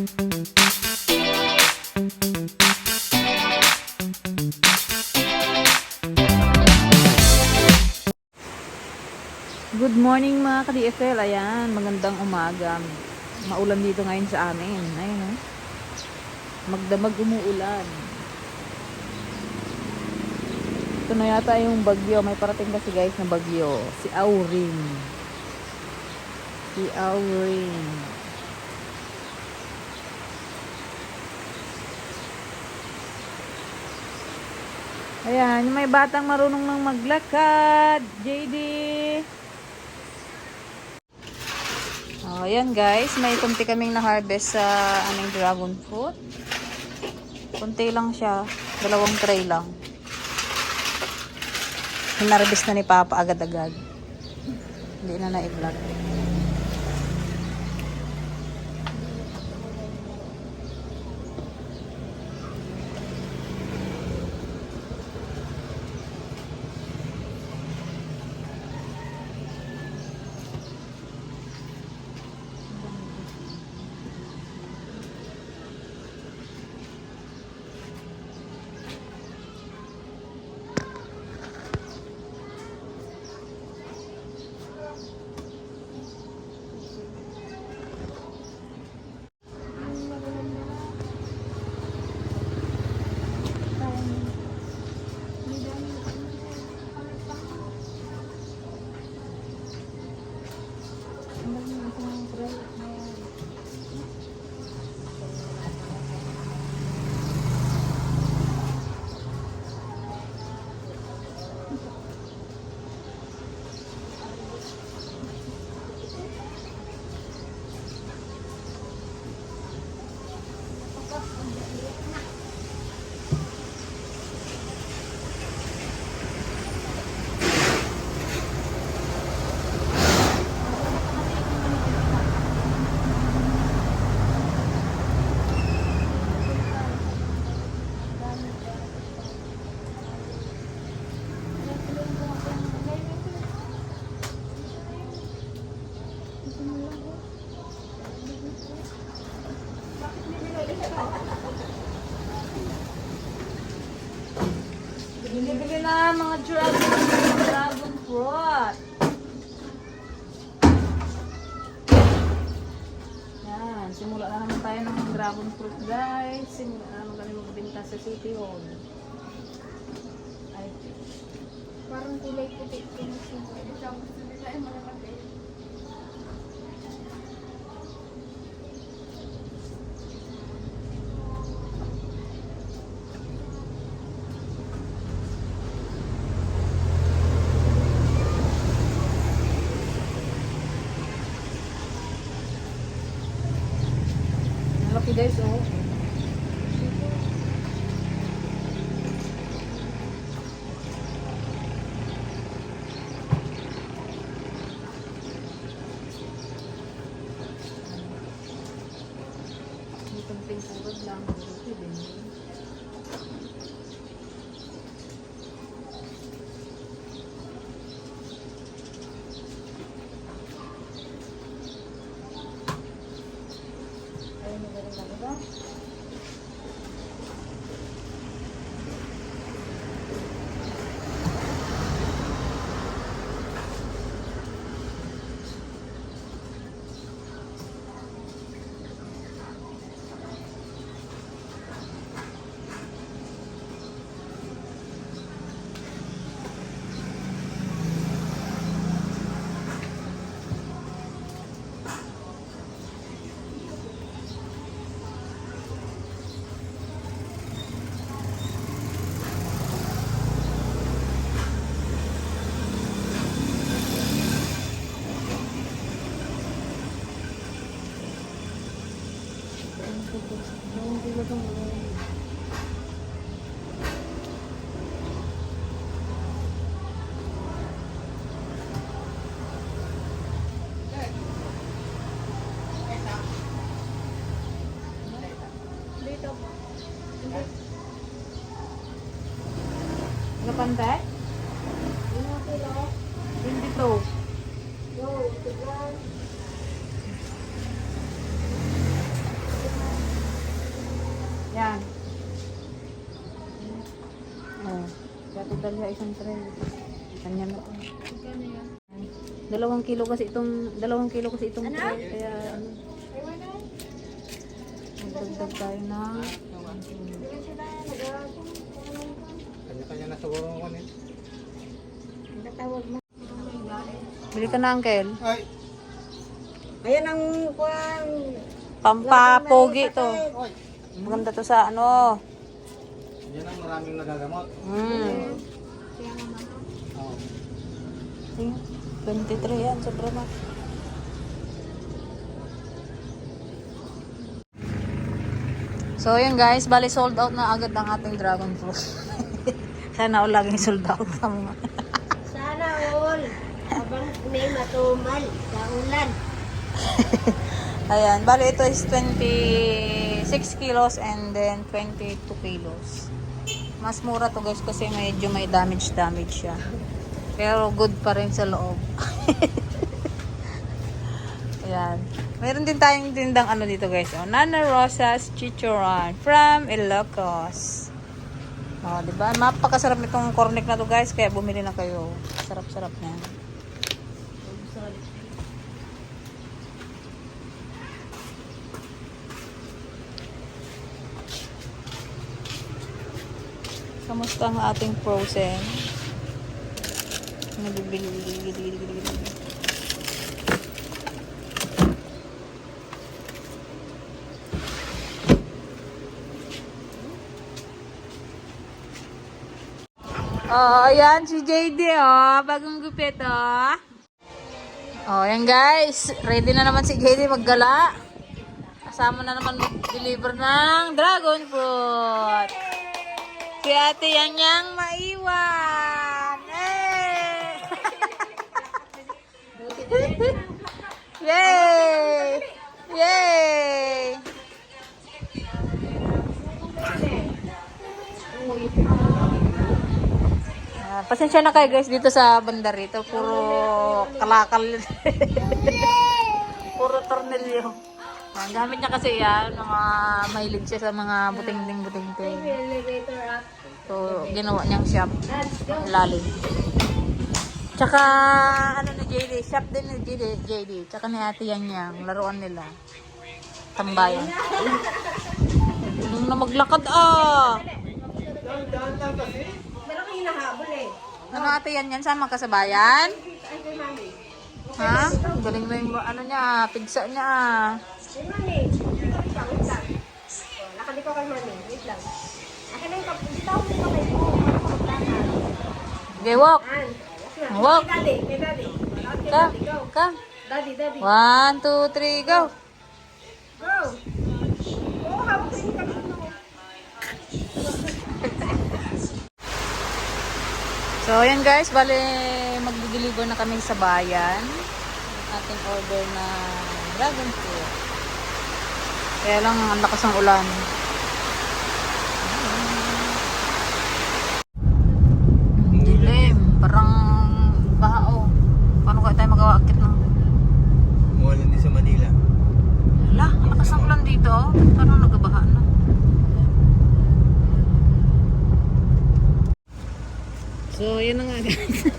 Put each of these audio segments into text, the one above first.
Good morning mga ka-DFL. Ayan, magandang umaga. Maulan dito ngayon sa amin. Ayun, oh. Magdamag umuulan. Ito na yata yung bagyo. May parating kasi guys na bagyo. Si Aurin. Si Aurin. Ayan, may batang marunong nang maglakad. JD. Oh, ayan guys, may kunti kaming na-harvest sa aming dragon fruit. Kunti lang siya, dalawang tray lang. Hinarvest na ni Papa agad-agad. Hindi na na-vlog. Dragon, dragon fruit. Yan, simula na naman tayo ng dragon fruit guys. Simula na naman kami magbenta sa City Hall. Ay, Parang kulay puti. Sabi gusto nila ay malaki. Guys oh. Itong tingkurad lang. Ito din. Ayun, magaling na ba? Dito. Kapante? Ano kilo? 22. Go, tiglan. Dalia isang tray. Kanya na to. Dalawang kilo kasi itong, dalawang kilo kasi itong tray. Kaya ano, magdagdag tayo nag-aasong. Kanya-kanya na siguro ang ano eh. Natawag mo. Bili ka na, Uncle. Ay! Ayan ang kuwan. Pampapogi to. Maganda to sa ano. Yan ang maraming nagagamot. Hmm. Kaya nga mahal. Oo. Tingnan. 23 yan, sobra na. So yun guys, bali sold out na agad ang ating dragon fruit. Sana all laging sold out mga. Sana all. Habang may matumal sa ulan. Ayan, bali ito is 26 kilos and then 22 kilos. Mas mura to guys kasi medyo may damage damage siya. Pero good pa rin sa loob. Ayan. Meron din tayong tindang ano dito guys. Oh, Nana Rosas Chicharon from Ilocos. Oh, di ba? Mapakasarap nitong cornic na to guys. Kaya bumili na kayo. Sarap-sarap niya. Kamusta ang ating frozen? Oh, ayan si JD oh, bagong gupit oh. Oh, ayan guys, ready na naman si JD maggala. Kasama na naman mag-deliver ng dragon fruit. Si ate yang yang maiwan. Eh! Yay! Yay! Ah, pasensya na kayo guys dito sa banda rito. Puro kalakal. Puro tornilyo. Ang gamit niya kasi yan, mga mahilig siya sa mga buting-buting-buting. So, ginawa niyang shop. Lalim. Tsaka, ano ni JD, shop din ni JD, JD. Tsaka ni ate yan yang, laruan nila. Tambayan. Ano na maglakad ah! Meron kang hinahabol eh. Ano ate yan yan, sama ka sa bayan? Ha? Galing mo yung ano niya, pigsa niya ah. Kay mami. Wait lang, wait lang. Ko kay mami. Wait lang. Okay, walk. Walk. Come, come. Daddy, daddy. One, two, three, go. Go. So, ayan guys, bale magde-deliver na kami sa bayan. Ating order na dragon fruit. Kaya lang, ang lakas ng ulan. Dilim. Parang baho. Paano kaya tayo magawa-akit ng... Umulan din sa Manila. Wala, ang lakas ng ulan dito. Parang nagabaha na. So, yun na nga guys.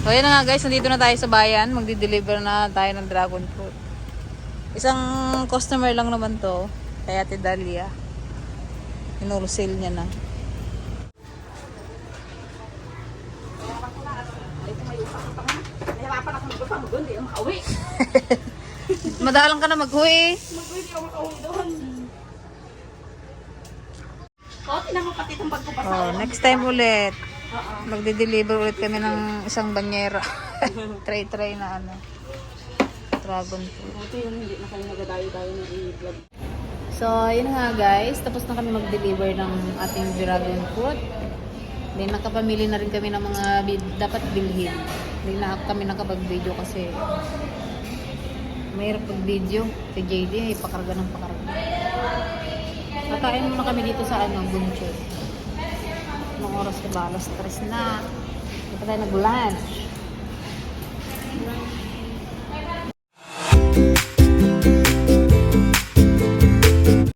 So, yun na nga guys, nandito na tayo sa bayan. Magdi-deliver na tayo ng dragon fruit. Isang customer lang naman to. Kaya Ate Dalia. Inurusale niya na. Madalang ka na mag-uwi. Oh, next time ulit. Magde-deliver ulit kami ng isang banyera. Tray-tray na ano. Dragon fruit. hindi na kayo nagadayo-dayo ng i-vlog. So, yun nga guys. Tapos na kami mag-deliver ng ating dragon fruit. Then, nakapamili na rin kami ng mga dapat bilhin. Hindi na kami nakapag-video kasi mahirap pag-video. Si JD ay pakarga ng pakarga. Kakain muna kami dito sa ano, Bunchon. Anong oras ka ba? Alas 3 na. Hindi pa tayo nag-lunch. Lunch.